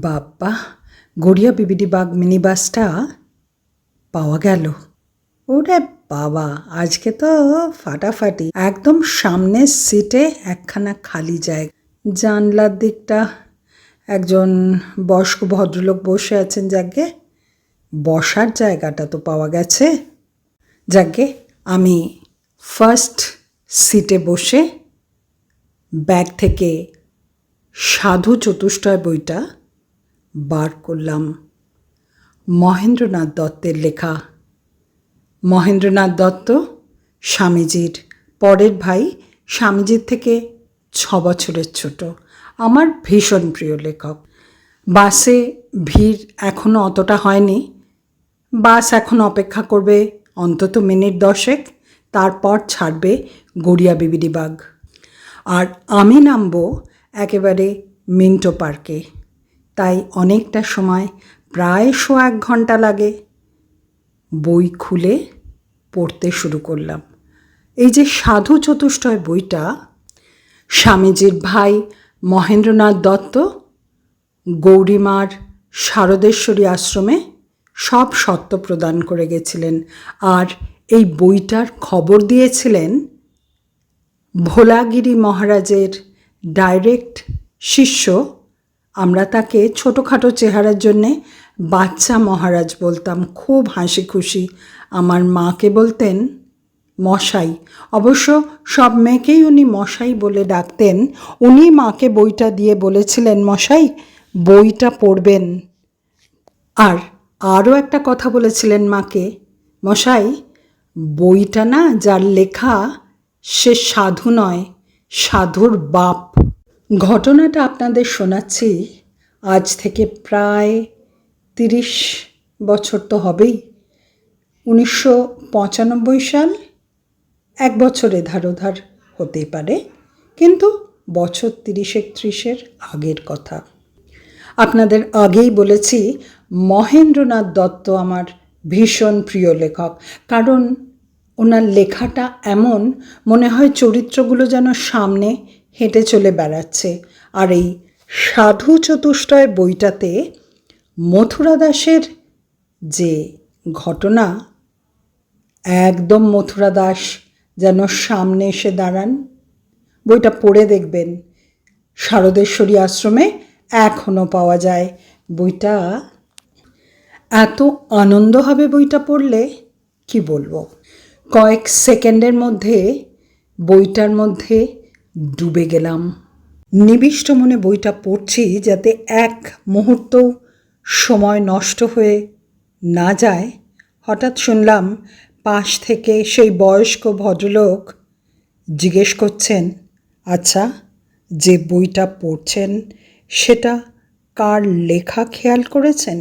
Bappa, Garia B B D Bagh mini বাসটা পাওয়া গেল। ওরে বাবা, আজকে তো ফাটাফাটি। একদম সামনের সিটে একখানা খালি জায়গা। জানলার দিকটা একজন বয়স্ক ভদ্রলোক বসে আছেন, যাকে বসার জায়গাটা তো পাওয়া গেছে। যাকে আমি ফার্স্ট সিটে বসে ব্যাগ থেকে সাধু চতুষ্টয় বইটা বার করলাম। মহেন্দ্রনাথ দত্তের লেখা। মহেন্দ্রনাথ দত্ত স্বামীজির, পরের ভাই স্বামীজির থেকে ছ বছরের ছোট। আমার ভীষণ প্রিয় লেখক। বাসে ভিড় এখনও অতটা হয়নি। বাস এখন অপেক্ষা করবে অন্তত মিনিট দশেক, তারপর ছাড়বে গড়িয়া বিবিডি বাগ আর আমি নামবো একেবারে মিন্টো পার্কে। তাই অনেকটা সময় প্রায় শো এক ঘণ্টা লাগে, বই খুলে পড়তে শুরু করলাম। এই যে সাধু চতুষ্টয় বইটা, স্বামীজির ভাই মহেন্দ্রনাথ দত্ত, গৌরীমার শারদেশ্বরী আশ্রমে সব সত্য প্রদান করে গেছিলেন আর এই বইটার খবর দিয়েছিলেন ভোলাগিরি মহারাজের ডাইরেক্ট শিষ্য আমরা তাকে ছোটোখাটো চেহারার জন্যে বাচ্চা মহারাজ বলতাম। খুব হাসি খুশি। আমার মাকে বলতেন, মশাই। অবশ্য সব মেয়েকেই উনি মশাই বলে ডাকতেন। উনি মাকে বইটা দিয়ে বলেছিলেন, মশাই, বইটা পড়বেন। আর আরও একটা কথা বলেছিলেন মাকে, মশাই, বইটা না যার লেখা, সে সাধু নয়, সাধুর বাপ। ঘটনাটা আপনাদের শোনাচ্ছি। আজ থেকে প্রায় তিরিশ বছর তো হবেই। উনিশশো পঁচানব্বই সাল এক বছরে ধারোধার হতেই পারে, কিন্তু বছর তিরিশ একত্রিশের আগের কথা। আপনাদের আগেই বলেছি, মহেন্দ্রনাথ দত্ত আমার ভীষণ প্রিয় লেখক। কারণ ওনার লেখাটা এমন, মনে হয় চরিত্রগুলো যেন সামনে হেঁটে চলে বেড়াচ্ছে। আর এই সাধু চতুষ্টয় বইটাতে মথুরা দাসের যে ঘটনা, একদম মথুরা দাস যেন সামনে এসে দাঁড়ান। বইটা পড়ে দেখবেন। শারদেশ্বরী আশ্রমে এখনও পাওয়া যায়। বইটা এত আনন্দ হবে বইটা পড়লে, কি বলব? কয়েক সেকেন্ডের মধ্যে, বইটার মধ্যে ডুবে গেলাম। নিবিষ্ট মনে বইটা পড়ছি যাতে এক মুহূর্ত সময় নষ্ট হয়ে না যায়। হঠাৎ শুনলাম পাশ থেকে সেই বয়স্ক ভদ্রলোক জিজ্ঞেস করছেন আচ্ছা যে বইটা পড়ছেন সেটা কার লেখা খেয়াল করেছেন?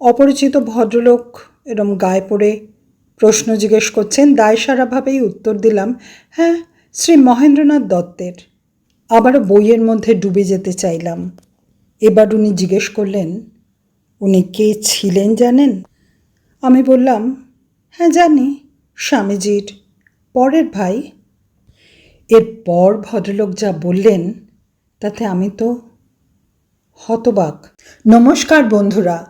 অপরিচিত ভদ্রলোক এরম গায়ে পড়ে প্রশ্ন জিজ্ঞেস করছেন। দায়সারাভাবেই উত্তর দিলাম হ্যাঁ শ্রী মহেন্দ্রনাথ দত্তের। আবারও বইয়ের মধ্যে ডুবে যেতে চাইলাম। এবার উনি জিজ্ঞেস করলেন, উনি কে ছিলেন জানেন? আমি বললাম হ্যাঁ জানি, স্বামীজির পরের ভাই। এরপর ভদ্রলোক যা বললেন, তাতে আমি তো হতবাক। নমস্কার বন্ধুরা,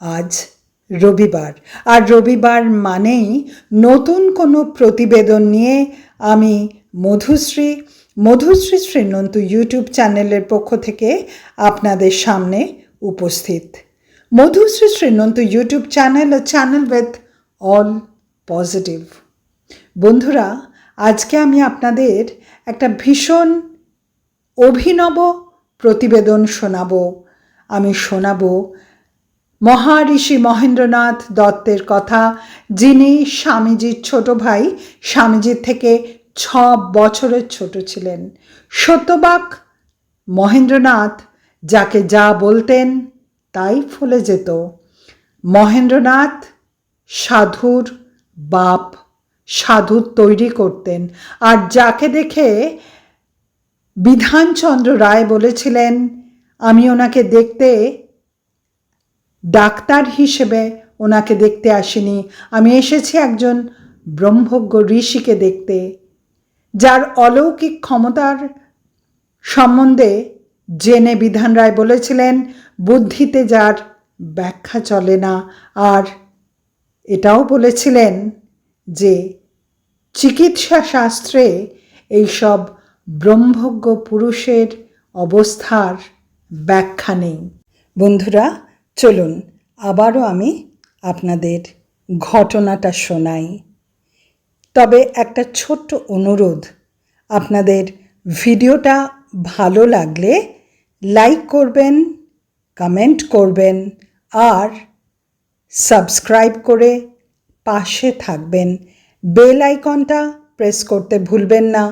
আজ রবিবার। আর রবিবার মানেই নতুন কোনো প্রতিবেদন নিয়ে আমি মধুশ্রী মধুশ্রী শ্রীনন্ত ইউটিউব চ্যানেলের পক্ষ থেকে আপনাদের সামনে উপস্থিত। মধুশ্রী শ্রীনন্ত ইউটিউব চ্যানেল ও চ্যানেল উইথ অল পজিটিভ বন্ধুরা, আজকে আমি আপনাদের একটা ভীষণ অভিনব প্রতিবেদন শোনাবো। আমি শোনাবো মহারিষি মহেন্দ্রনাথ দত্তের কথা, যিনি স্বামীজির ছোট ভাই, স্বামীজির থেকে ছ বছরের ছোট ছিলেন। সত্যবাক মহেন্দ্রনাথ যাকে যা বলতেন তাই ফলে যেত। মহেন্দ্রনাথ সাধুর বাপ, সাধুর তৈরি করতেন। আর যাকে দেখে বিধানচন্দ্র রায় বলেছিলেন, আমি ওনাকে দেখতে ডাক্তার হিসেবে ওনাকে দেখতে আসিনি। আমি এসেছি একজন ব্রহ্মজ্ঞ ঋষিকে দেখতে। যার অলৌকিক ক্ষমতার সম্বন্ধে জেনে বিধান রায় বলেছিলেন, বুদ্ধিতে যার ব্যাখ্যা চলে না। আর এটাও বলেছিলেন যে চিকিৎসা শাস্ত্রে এইসব ব্রহ্মজ্ঞ পুরুষের অবস্থার ব্যাখ্যা নেই। বন্ধুরা, চলুন আবারও আমি আপনাদের ঘটনাটা শোনাই। তবে একটা ছোট্ট অনুরোধ। আপনাদের ভিডিওটা ভালো লাগলে লাইক করবেন, কমেন্ট করবেন আর সাবস্ক্রাইব করে পাশে থাকবেন। বেল আইকনটা প্রেস করতে ভুলবেন না,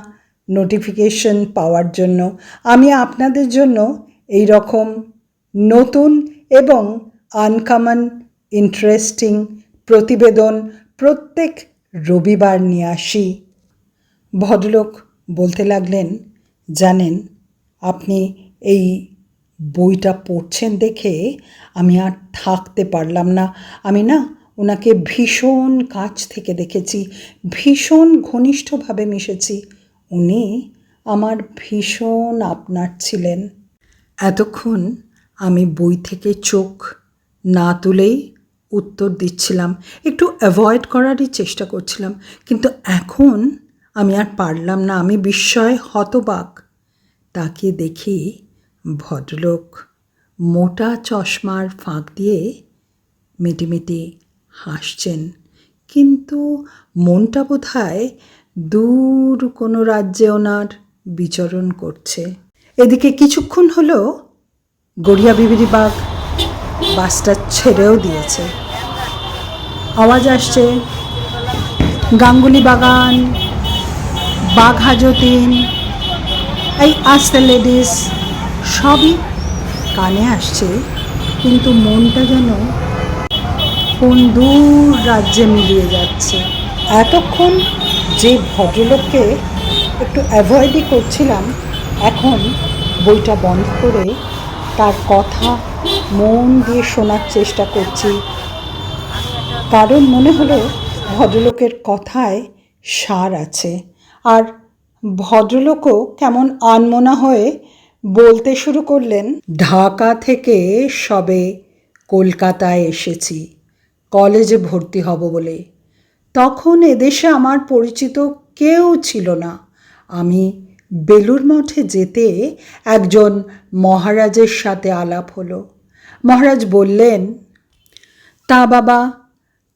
নোটিফিকেশন পাওয়ার জন্য। আমি আপনাদের জন্য এই রকম নতুন এবং আনকমন, ইন্টারেস্টিং প্রতিবেদন প্রত্যেক রবিবার নিয়ে আসি ভদ্রলোক বলতে লাগলেন, জানেন, আপনি এই বইটা পড়ছেন দেখে আমি আর থাকতে পারলাম না। আমি না ওনাকে ভীষণ কাছ থেকে দেখেছি, ভীষণ ঘনিষ্ঠভাবে মিশেছি। উনি আমার ভীষণ আপনার ছিলেন। এতক্ষণ আমি বই থেকে চোখ না তুলেই উত্তর দিচ্ছিলাম। একটু অ্যাভয়েড করারই চেষ্টা করছিলাম। কিন্তু এখন আমি আর পারলাম না। আমি বিস্ময়ে হতবাক। তাকে দেখি ভদ্রলোক মোটা চশমার ফাঁক দিয়ে মিটিমিটি হাসছেন। কিন্তু মনটা বোধ হয় দূর কোনো রাজ্যে ওনার বিচরণ করছে। এদিকে কিছুক্ষণ হলো গড়িয়া বিবিরি বাগ বাসটা ছেড়েও দিয়েছে। আওয়াজ আসছে, গাঙ্গুলি বাগান, বাঘ হাজতিন এই আস্তে লেডিস, সবই কানে আসছে, কিন্তু মনটা যেন কোন দূর রাজ্যে মিলিয়ে যাচ্ছে। এতক্ষণ যে ভদ্রলোককে একটু অ্যাভয়েডই করছিলাম, এখন বইটা বন্ধ করে তার কথা মন দিয়ে শোনার চেষ্টা করছি। কারণ মনে হলো ভদ্রলোকের কথায় সার আছে। আর ভদ্রলোকও কেমন আনমনা হয়ে বলতে শুরু করলেন, ঢাকা থেকে সবে কলকাতায় এসেছি। কলেজে ভর্তি হব বলে। তখন এদেশে আমার পরিচিত কেউ ছিল না। আমি বেলুর মঠে যেতে একজন মহারাজের সাথে আলাপ হলো। মহারাজ বললেন, তা বাবা,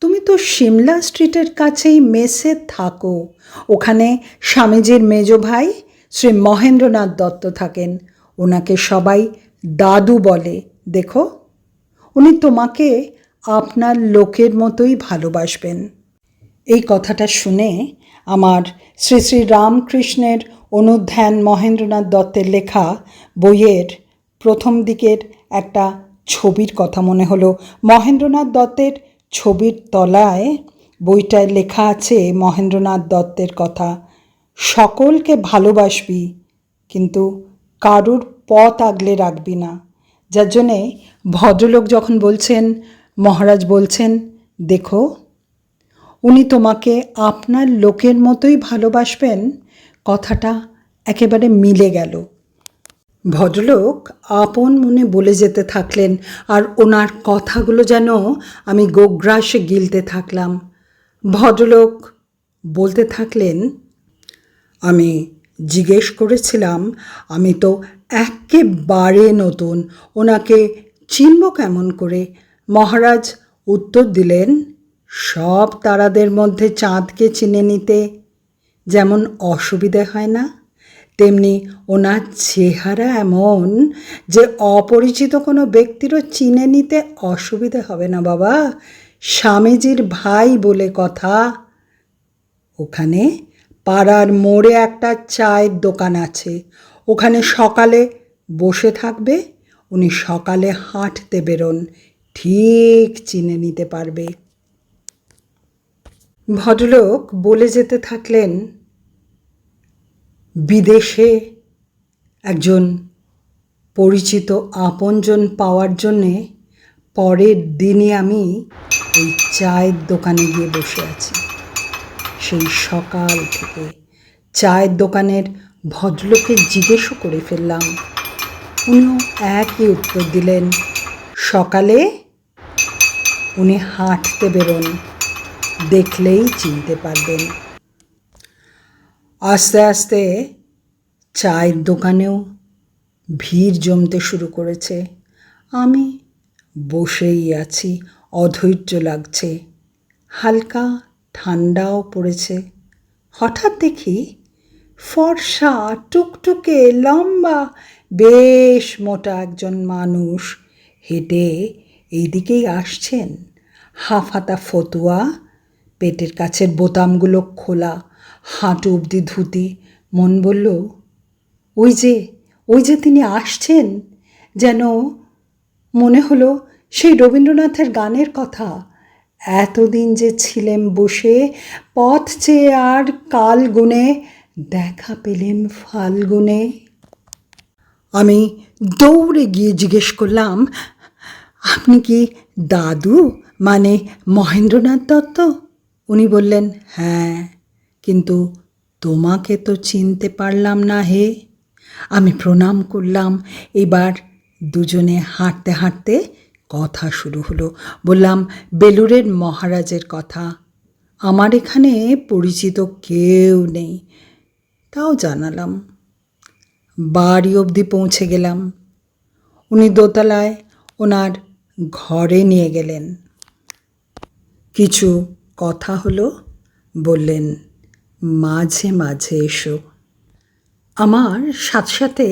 তুমি তো সিমলা স্ট্রিটের কাছেই মেসে থাকো। ওখানে স্বামীজির মেজ ভাই শ্রী মহেন্দ্রনাথ দত্ত থাকেন। ওনাকে সবাই দাদু বলে। দেখো, উনি তোমাকে আপনার লোকের মতোই ভালোবাসবেন এই কথাটা শুনে আমার শ্রী শ্রী রামকৃষ্ণের অনুধ্যান মহেন্দ্রনাথ দত্তের লেখা বইয়ের প্রথম দিকের একটা ছবির কথা মনে হলো। মহেন্দ্রনাথ দত্তের ছবির তলায় বইটায় লেখা আছে মহেন্দ্রনাথ দত্তের কথা। সকলকে ভালোবাসবি, কিন্তু কারুর পথ আগলে রাখবি না। যার জন্যে ভদ্রলোক যখন বলছেন, মহারাজ বলছেন, দেখো, উনি তোমাকে আপনার লোকের মতোই ভালোবাসবেন। কথাটা একেবারে মিলে গেল। ভদ্রলোক আপন মনে বলে যেতে থাকলেন আর ওনার কথাগুলো যেন আমি গোগ্রাসে গিলতে থাকলাম। ভদ্রলোক বলতে থাকলেন, আমি জিজ্ঞেস করেছিলাম, আমি তো একেবারে নতুন, ওনাকে চিনব কেমন করে? মহারাজ উত্তর দিলেন, সব তারাদের মধ্যে চাঁদকে চিনে নিতে যেমন অসুবিধে হয় না? তেমনি ওনার চেহারা এমন যে অপরিচিত কোনো ব্যক্তিরও চিনে নিতে অসুবিধে হবে না বাবা। স্বামীজির ভাই বলে কথা। ওখানে পাড়ার মোড়ে একটা চায়ের দোকান আছে। ওখানে সকালে বসে থাকবে, উনি সকালে হাঁটতে বেরোন, ঠিক চিনে নিতে পারবে। ভদ্রলোক বলে যেতে থাকলেন বিদেশে একজন পরিচিত আপনজন পাওয়ার জন্যে পরের দিনই আমি এই চায়ের দোকানে গিয়ে বসে আছি। সেই সকাল থেকে চায়ের দোকানের ভদ্রলোকে জিজ্ঞেসও করে ফেললাম। উনিও একই উত্তর দিলেন, সকালে উনি হাঁটতে বেরোন, দেখলেই চিনতে পারবেন। আস্তে আস্তে চায়ের দোকানেও ভিড় জমতে শুরু করেছে। আমি বসেই আছি, অধৈর্য লাগছে, হালকা ঠান্ডাও পড়েছে। হঠাৎ দেখি ফর্সা, টুকটুকে, লম্বা, বেশ মোটা একজন মানুষ হেঁটে এইদিকেই আসছেন। হাফাতা ফতুয়া, পেটের কাছের বোতামগুলো খোলা হাঁটু অবধি ধুতি। মন বলল, ওই যে ওই যে তিনি আসছেন? যেন মনে হলো সেই রবীন্দ্রনাথের গানের কথা। এতদিন যে ছিলেম বসে, পথ চেয়ে আর কাল গুনে, দেখা পেলেম ফাল্গুনে। আমি দৌড়ে গিয়ে জিজ্ঞেস করলাম, আপনি কি দাদু মানে মহেন্দ্রনাথ দত্ত? উনি বললেন হ্যাঁ। কিন্তু তোমাকে তো চিনতে পারলাম না হে। আমি প্রণাম করলাম। এবার দুজনে হাঁটতে হাঁটতে কথা শুরু হলো। বললাম, বেলুরের মহারাজের কথা, আমার এখানে পরিচিত কেউ নেই। তাও জানালাম। বাড়ি অবধি পৌঁছে গেলাম। উনি দোতলায় ওনার ঘরে নিয়ে গেলেন। কিছু কথা হলো বললেন মাঝে মাঝে এসো। আমার সাথে সাথে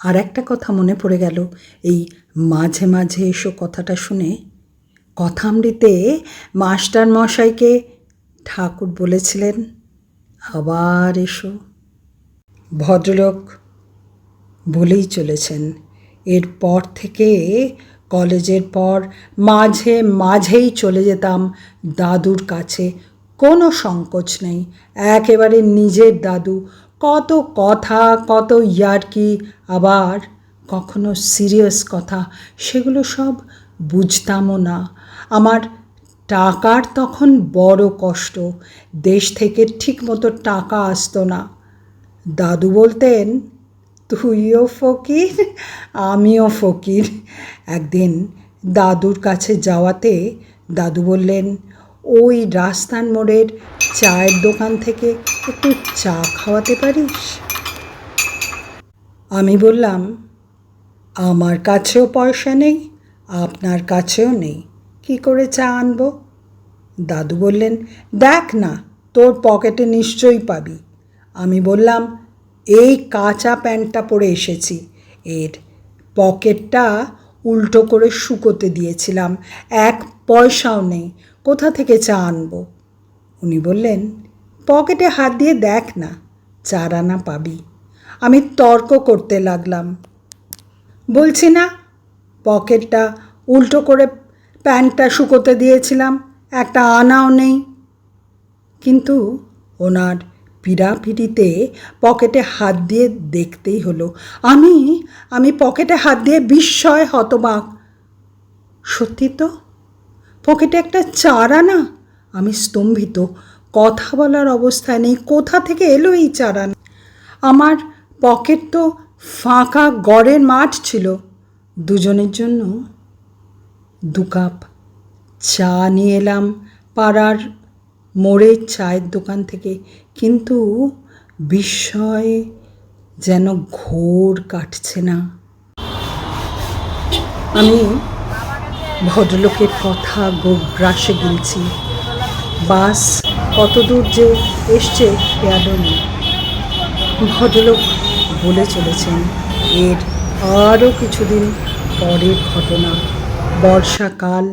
আর একটা কথা মনে পড়ে গেল। এই মাঝে মাঝে এসো কথাটা শুনে কথামৃতে মাস্টার মশাইকে ঠাকুর বলেছিলেন, আবার এসো। ভদ্রলোক বলেই চলেছেন। এরপর থেকে কলেজের পর মাঝে মাঝেই চলে যেতাম দাদুর কাছে কোনো সংকোচ নেই। একেবারে নিজের দাদু। কত কথা, কত ইয়ার্কি, আবার কখনো সিরিয়াস কথা, সেগুলো সব বুঝতামও না। আমার টাকার তখন বড় কষ্ট। দেশ থেকে ঠিক মতো টাকা আসতো না। দাদু বলতেন, তুইও ফকির, আমিও ফকির। একদিন দাদুর কাছে যাওয়াতে দাদু বললেন ওই রাস্তার মোড়ের চায়ের দোকান থেকে একটু চা খাওয়াতে পারিস? আমি বললাম, আমার কাছেও পয়সা নেই, আপনার কাছেও নেই। কি করে চা আনব? দাদু বললেন, দেখ না, তোর পকেটে নিশ্চয়ই পাবি। আমি বললাম, এই কাঁচা প্যান্টটা পরে এসেছি। এর পকেটটা উল্টো করে শুকোতে দিয়েছিলাম। এক পয়সাও নেই। কোথা থেকে চা আনব? উনি বললেন, পকেটে হাত দিয়ে দেখ না চার আনা পাবি। আমি তর্ক করতে লাগলাম। বলছি না, পকেটটা উল্টো করে প্যান্টটা শুকোতে দিয়েছিলাম, একটা আনাও নেই। কিন্তু ওনার পিড়াপিড়িতে পকেটে হাত দিয়ে দেখতেই হলো। আমি আমি পকেটে হাত দিয়ে বিস্ময় হতবাক। সত্যি তো? পকেটে একটা চারা না? আমি স্তম্ভিত। কথা বলার অবস্থায় নেই। কোথা থেকে এলো এই চারা? আমার পকেট তো ফাঁকা গড়ের মাঠ ছিল। দুজনের জন্য দু কাপ চা নিয়ে এলাম পাড়ার মোড়ের চায়ের দোকান থেকে। কিন্তু বিস্ময়ে যেন ঘোর কাটছে না। আমি ভদ্রলোকের কথা গোগ্রাসে গিলছি। বাস কত দূর যে এসছে নেই ভদ্রলোক বলে চলেছেন, এর আরও কিছুদিন পরের ঘটনা। বর্ষাকাল,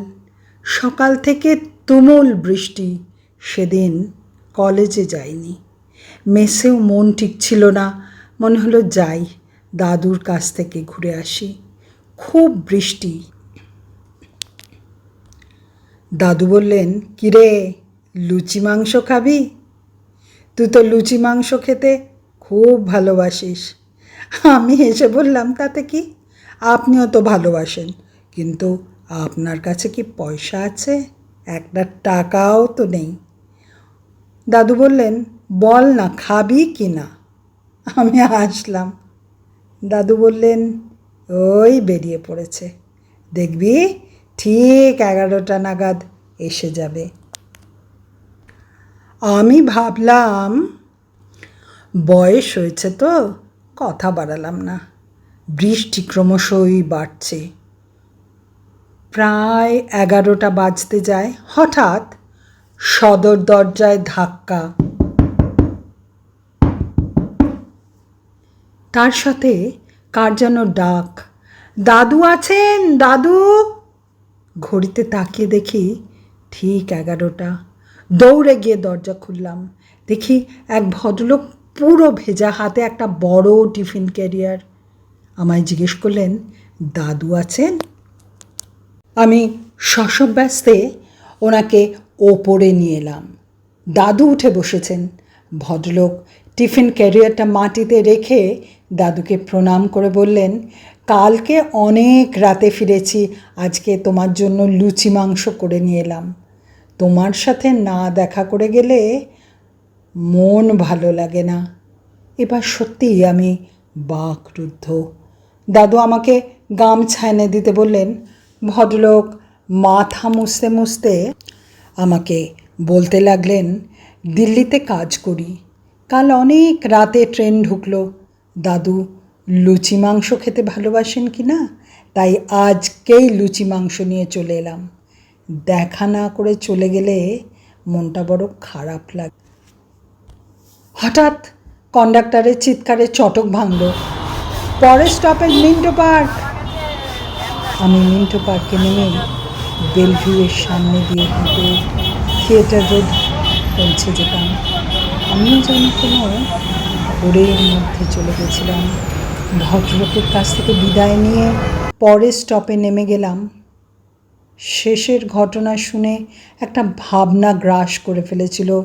সকাল থেকে তুমুল বৃষ্টি, সেদিন কলেজে যাইনি। মেসেও মন ঠিক ছিল না, মনে হলো যাই দাদুর কাছ থেকে ঘুরে আসি। খুব বৃষ্টি দাদু বললেন, কিরে, লুচি মাংস খাবি? তুই তো লুচি মাংস খেতে খুব ভালোবাসিস। আমি হেসে বললাম, তাতে কি? আপনিও তো ভালোবাসেন, কিন্তু আপনার কাছে কি পয়সা আছে? একটা টাকাও তো নেই। দাদু বললেন, বল না, খাবি কি না? আমি আসলাম দাদু বললেন, ওই বেরিয়ে পড়েছে। দেখবি ঠিক এগারোটা নাগাদ এসে যাবে। আমি ভাবলাম, বয়স হয়েছে তো, কথা বাড়ালাম না। বৃষ্টি ক্রমশই বাড়ছে। প্রায় এগারোটা বাজতে যায়। হঠাৎ সদর দরজায় ধাক্কা। তার সাথে কার যেন ডাক। দাদু আছেন? দাদু? ঘড়িতে তাকিয়ে দেখি ঠিক এগারোটা। দৌড়ে গিয়ে দরজা খুললাম। দেখি এক ভদ্রলোক পুরো ভেজা হাতে একটা বড় টিফিন ক্যারিয়ার। আমায় জিজ্ঞেস করলেন, দাদু আছেন? আমি শশব ব্যস্তে ওনাকে ওপরে নিয়ে এলাম। দাদু উঠে বসেছেন। ভদ্রলোক টিফিন ক্যারিয়ারটা মাটিতে রেখে দাদুকে প্রণাম করে বললেন কালকে অনেক রাতে ফিরেছি, আজকে তোমার জন্য লুচি মাংস করে নিয়ে এলাম। তোমার সাথে না দেখা করে গেলে মন ভালো লাগে না। এবার সত্যিই আমি বাকরুদ্ধ। দাদু আমাকে গামছা এনে দিতে বললেন, ভদ্রলোক মাথা মুছতে মুছতে আমাকে বলতে লাগলেন, দিল্লিতে কাজ করি। কাল অনেক রাতে ট্রেন ঢুকলো। দাদু লুচি মাংস খেতে ভালোবাসেন কি না? তাই আজকেই লুচি মাংস নিয়ে চলে এলাম। দেখা না করে চলে গেলে মনটা বড় খারাপ লাগে। হঠাৎ কন্ডাক্টরের চিৎকারে চটক ভাঙল। পরের স্টপেজ মিন্টো পার্ক। আমি মিন্টো পার্কে নেমে বেলভিউয়ের সামনে দিয়ে হেঁটে থিয়েটার রোড পৌঁছে যেতাম। আমিও যেন কোনো ঘোরের মধ্যে চলে গেছিলাম। ভদ্রলোকের কাছ থেকে বিদায় নিয়ে পরের স্টপে নেমে গেলাম। শেষের ঘটনা শুনে একটা ভাবনা গ্রাস করে ফেলেছিল।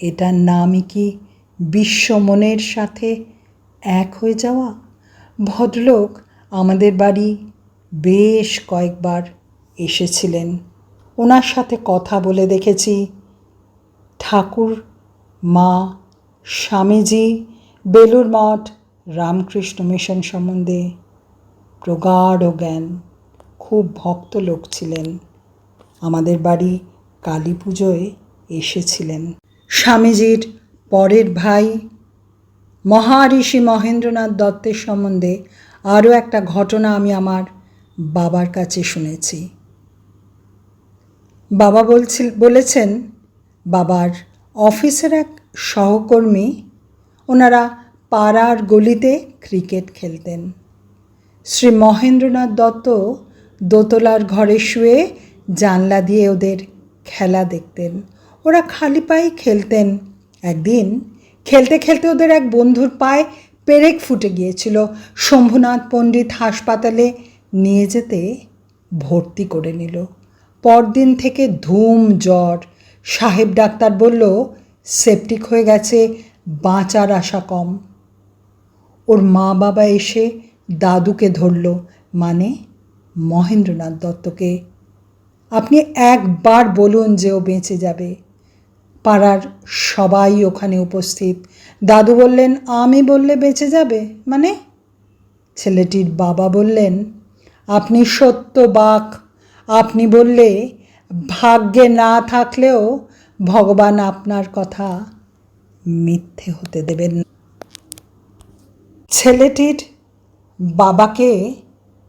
এটার নামই কি বিশ্ব মনের সাথে এক হয়ে যাওয়া? ভদ্রলোক আমাদের বাড়ি বেশ কয়েকবার এসেছিলেন। ওনার সাথে কথা বলে দেখেছি। ঠাকুর, মা, স্বামীজি বেলুর মঠ রামকৃষ্ণ মিশন সম্বন্ধে প্রগাঢ় জ্ঞান। খুব ভক্ত লোক ছিলেন। আমাদের বাড়ি কালী পুজোয় এসেছিলেন। স্বামীজির পরের ভাই মহারিষি মহেন্দ্রনাথ দত্তের সম্বন্ধে আরও একটা ঘটনা আমি আমার বাবার কাছে শুনেছি। বাবা বলছিল, বলেছেন, বাবার অফিসের এক সহকর্মী, ওনারা পাড়ার গলিতে ক্রিকেট খেলতেন। শ্রী মহেন্দ্রনাথ দত্ত দোতলার ঘরে শুয়ে জানলা দিয়ে ওদের খেলা দেখতেন। ওরা খালি পায়ে খেলতেন। একদিন খেলতে খেলতে ওদের এক বন্ধুর পায়ে পেরেক ফুটে গিয়েছিল। শম্ভুনাথ পণ্ডিত হাসপাতালে নিয়ে যেতে ভর্তি করে নিল। পরদিন থেকে ধুম, জ্বর। সাহেব ডাক্তার বলল, সেপটিক হয়ে গেছে, বাঁচার আশা কম। ওর মা বাবা এসে দাদুকে ধরল মানে মহেন্দ্রনাথ দত্তকে। আপনি একবার বলুন যে ও বেঁচে যাবে। পাড়ার সবাই ওখানে উপস্থিত। দাদু বললেন, আমি বললে বেঁচে যাবে? মানে ছেলেটির বাবা বললেন, আপনি সত্য বাক। আপনি বললে ভাগ্যে না থাকলেও ভগবান আপনার কথা মিথ্যে হতে দেবেন না। ছেলেটির বাবাকে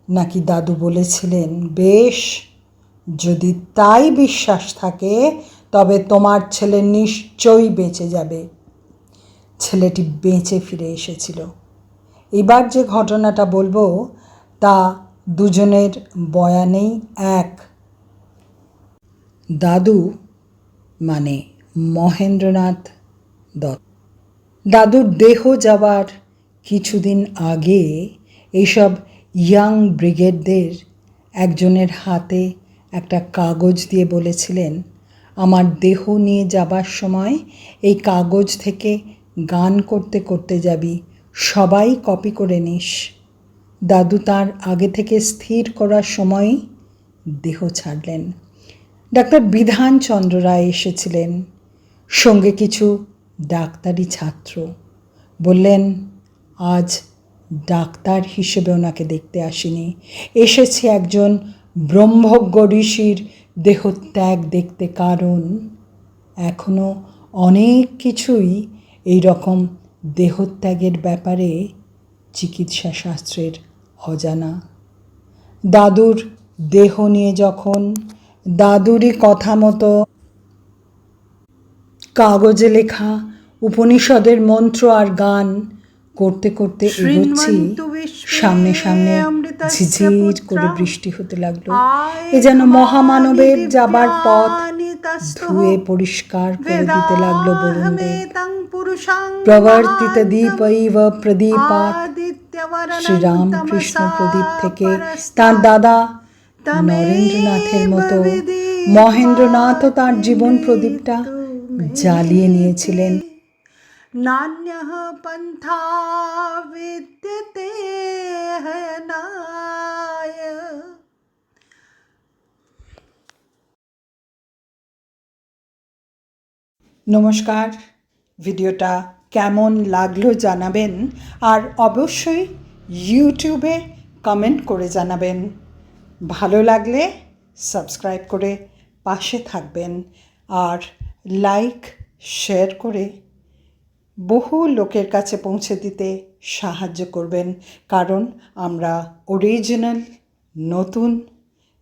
নাকি দাদু বলেছিলেন, বেশ, যদি তাই বিশ্বাস থাকে, তবে তোমার ছেলে নিশ্চয়ই বেঁচে যাবে। ছেলেটি বেঁচে ফিরে এসেছিল। এবার যে ঘটনাটা বলব, তা দুজনের বয়ানেই এক। দাদু মানে মহেন্দ্রনাথ দত্ত। দাদুর দেহ যাবার কিছুদিন আগে এইসব ইয়াং ব্রিগেডদের একজনের হাতে একটা কাগজ দিয়ে বলেছিলেন, আমার দেহ নিয়ে যাবার সময় এই কাগজ থেকে গান করতে করতে যাবি, সবাই কপি করে নিস। দাদু তার আগে থেকে স্থির করার সময়ই দেহ ছাড়লেন। ডাক্তার বিধানচন্দ্র রায় এসেছিলেন, সঙ্গে কিছু ডাক্তারি ছাত্র। বললেন আজ ডাক্তার হিসেবে ওনাকে দেখতে আসিনি। এসেছি একজন ব্রহ্মজ্ঞ ঋষির দেহত্যাগ দেখতে কারণ এখনও অনেক কিছুই এই রকম দেহত্যাগের ব্যাপারে চিকিৎসা শাস্ত্রের অজানা। দাদুর দেহ নিয়ে যখন দাদুরই কথা মতো কাগজে লেখা উপনিষদের মন্ত্র আর গান করতে করতে এগোচ্ছি সামনে সামনে ঝিঝির করে বৃষ্টি হতে লাগল। এ যেন মহামানবের যাবার পথ ধুয়ে পরিষ্কার করে দিতে লাগল প্রবর্তিত দীপৈব প্রদীপাত শ্রীরামকৃষ্ণ প্রদীপ থেকে তার দাদা নরেন্দ্রনাথের মতো মহেন্দ্রনাথও তার জীবন প্রদীপটা জ্বালিয়ে নিয়েছিলেন। नान्यः पन्था विद्यते हयनाय নমস্কার ভিডিওটা কেমন লাগলো জানাবেন আর অবশ্যই ইউটিউবে কমেন্ট করে জানাবেন ভালো লাগলে সাবস্ক্রাইব করে পাশে থাকবেন আর লাইক শেয়ার করে বহু লোকের কাছে পৌঁছে দিতে সাহায্য করবেন, কারণ আমরা অরিজিনাল নতুন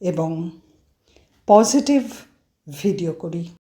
এবং পজিটিভ ভিডিও করি।